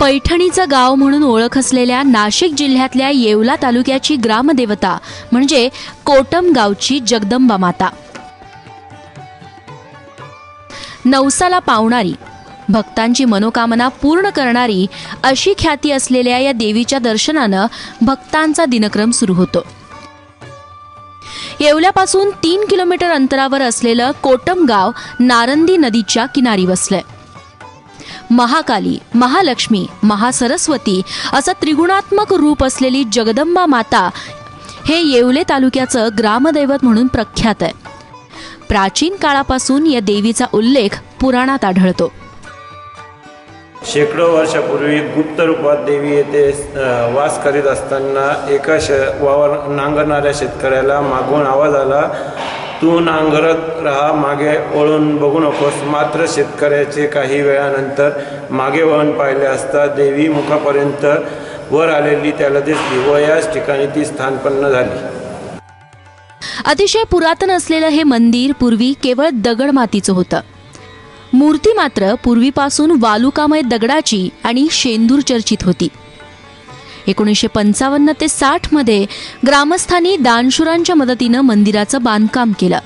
पैठणीचं गाव म्हणून ओळख असलेल्या नाशिक जिल्ह्यातल्या येवला तालुक्याची ग्रामदेवता म्हणजे कोटम गावची जगदंबा माता. नवसाला पावणारी भक्तांची मनोकामना पूर्ण करणारी अशी ख्याती असलेल्या या देवीच्या दर्शनानं भक्तांचा दिनक्रम सुरू होतो. येवल्यापासून तीन किलोमीटर अंतरावर असलेलं कोटम गाव नारंदी नदीच्या किनारी वसलंय. महाकाली महालक्ष्मी महासरस्वती असं त्रिगुणात्मक रूप असलेली जगदंबा माता हे येवले तालुक्याचं ग्रामदैवत म्हणून प्रख्यात आहे. प्राचीन काळापासून या देवीचा उल्लेख पुराणात आढळतो. शेकडो वर्षापूर्वी गुप्त रूपात देवी येथे वास करीत असताना एका श वावर नांगरणाऱ्या शेतकऱ्याला मागून आवाज आला तू नांगरत राहा मागे वळून बघू नकोस. मात्र शेतकऱ्याचे काही वेळानंतर मागे वळण पाहिले असता देवी मुखापर्यंत वर आलेली त्याला दिसली व याच ठिकाणी ती स्थानपन्न झाली. अतिशय पुरातन असलेलं हे मंदिर पूर्वी केवळ दगड मातीचं होतं. मूर्ती मात्र पूर्वीपासून वालुकामय दगडाची आणि शेंदूर चर्चित होती. एकोणीसशे पंचावन्न ते साठमध्ये ग्रामस्थांनी दानशुरांच्या मदतीनं मंदिराचं बांधकाम केलं.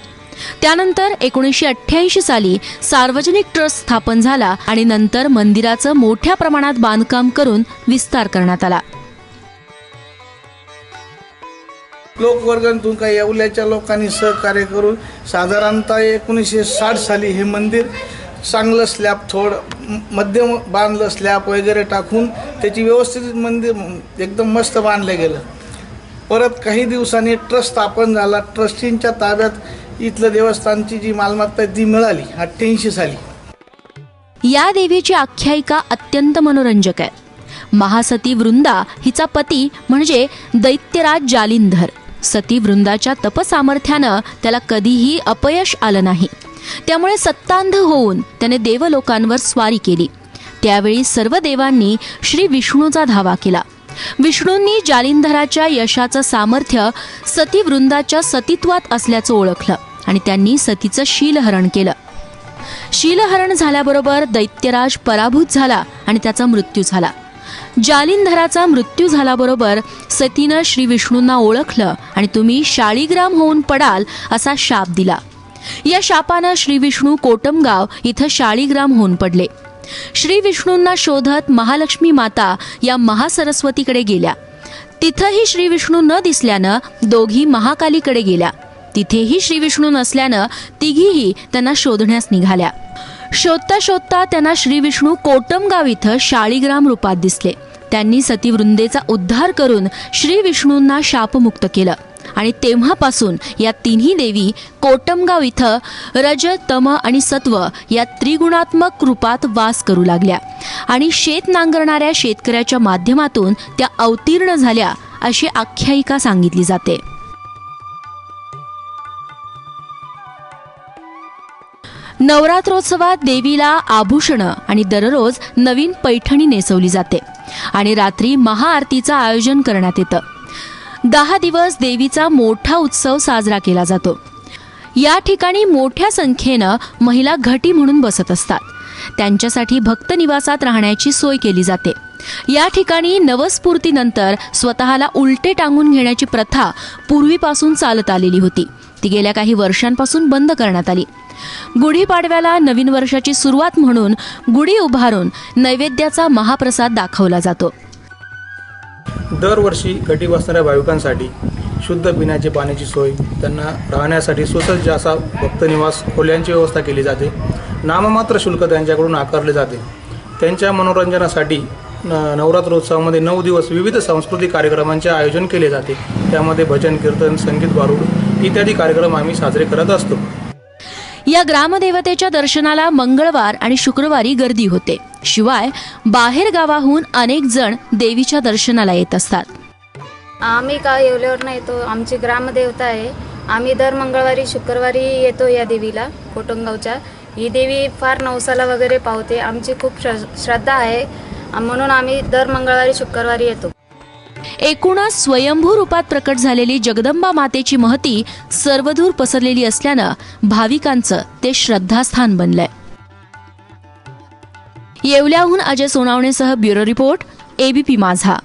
त्यानंतर एकोणीसशे अठ्ठ्याऐंशी साली सार्वजनिक ट्रस्ट स्थापन झाला आणि नंतर मंदिराचं मोठ्या प्रमाणात बांधकाम करून विस्तार करण्यात आला. लोकवर्गातून काही येवल्याच्या लोकांनी सहकार्य करून साधारणतः एकोणीसशे साठ साली हे मंदिर चांगलं स्लॅब थोड मध्यम बांधलं स्लॅब वगैरे टाकून त्याची व्यवस्थित मंदिर एकदम मस्त बांधलं गेलं. परत काही दिवसांनी ट्रस्ट स्थापन झाला. ट्रस्टींच्या ताब्यात इथलं देवस्थानची जी मालमत्ता ती मिळाली. अठ्ठ्याऐंशी साली. या देवीची आख्यायिका अत्यंत मनोरंजक आहे. महासती वृंदा हिचा पती म्हणजे दैत्यराज जालिंधर. सती वृंदाच्या तपसामर्थ्यानं त्याला कधीही अपयश आलं नाही. त्यामुळे सत्तांध होऊन त्याने देवलोकांवर स्वारी केली. त्यावेळी सर्व देवांनी श्री विष्णूचा धावा केला. विष्णूंनी जालिंधराच्या यशाचं सामर्थ्य सतीवृंदाच्या सतीत्वात असल्याचं ओळखलं आणि त्यांनी सतीचं शीलहरण केलं. शीलहरण झाल्याबरोबर दैत्यराज पराभूत झाला आणि त्याचा मृत्यू झाला. जालिंधराचा मृत्यू झाल्याबरोबर सतीनं श्री विष्णूंना ओळखलं आणि तुम्ही शाळीग्राम होऊन पडाल असा शाप दिला. या शापानं श्री विष्णू कोटमगाव इथं शाळीग्राम होऊन पडले. श्री विष्णूंना शोधत महालक्ष्मी माता या महासरस्वतीकडे गेल्या. तिथंही श्री विष्णू न दिसल्यानं दोघी महाकालीकडे गेल्या. तिथेही श्री विष्णू नसल्यानं तिघीही त्यांना शोधण्यास निघाल्या. शोधता शोधता त्यांना श्री विष्णू कोटमगाव इथं शाळीग्राम रूपात दिसले. त्यांनी सतीवृंदेचा उद्धार करून श्री विष्णूंना शापमुक्त केलं. आणि तेव्हापासून या तिन्ही देवी कोटमगाव इथं रज तम आणि सत्व या त्रिगुणात्मक रूपात वास करू लागल्या. आणि शेत नांगरणाऱ्या शेतकऱ्याच्या माध्यमातून त्या अवतीर्ण झाल्या अशी आख्यायिका सांगितली जाते. नवरात्रोत्सवात देवीला आभूषणं आणि दररोज नवीन पैठणी नेसवली जाते. आणि रात्री महाआरतीचं आयोजन करण्यात येतं. दहा दिवस देवीचा मोठा उत्सव साजरा केला जातो. या ठिकाणी मोठ्या संख्येनं महिला घटी म्हणून बसत असतात. त्यांच्यासाठी भक्त निवासात राहण्याची सोय केली जाते. या ठिकाणी नवस्फूर्तीनंतर स्वतःला उलटे टांगून घेण्याची प्रथा पूर्वीपासून चालत आलेली होती. ती गेल्या काही वर्षांपासून बंद करण्यात आली. गुढीपाडव्याला नवीन वर्षाची सुरुवात म्हणून गुढी उभारून नैवेद्याचा महाप्रसाद दाखवला जातो. दरवर्षी गटी बसणाऱ्या भाविकांसाठी शुद्ध पिण्याची पाण्याची सोय त्यांना राहण्यासाठी सुसज्ज असा भक्तनिवास खोल्यांची व्यवस्था केली जाते. नाममात्र शुल्क त्यांच्याकडून आकारले जाते. त्यांच्या मनोरंजनासाठी न नवरात्रोत्सवामध्ये नऊ दिवस विविध सांस्कृतिक कार्यक्रमांचे आयोजन केले जाते. त्यामध्ये भजन कीर्तन संगीत बारूड इत्यादी कार्यक्रम आम्ही साजरे करत असतो. या ग्रामदेवतेच्या दर्शनाला मंगळवार आणि शुक्रवारी गर्दी होते. शिवाय बाहेर गावाहून अनेक जण देवीच्या दर्शनाला येत असतात. आम्ही का येवल्यावर येतो आमची ग्रामदेवता आहे. आम्ही दर मंगळवारी शुक्रवारी येतो या देवीला कोटंगावच्या ही देवी फार नवसाला वगैरे पावते. आमची खूप श्र श्रद्धा आहे. म्हणून आम्ही दर मंगळवारी शुक्रवारी येतो. एकूणच स्वयंभू रूपात प्रकट झालेली जगदंबा मातेची महती सर्वदूर पसरलेली असल्यानं भाविकांचं ते श्रद्धास्थान बनलंय. येवल्याहून अजय सोनावणेसह ब्युरो रिपोर्ट एबीपी माझा.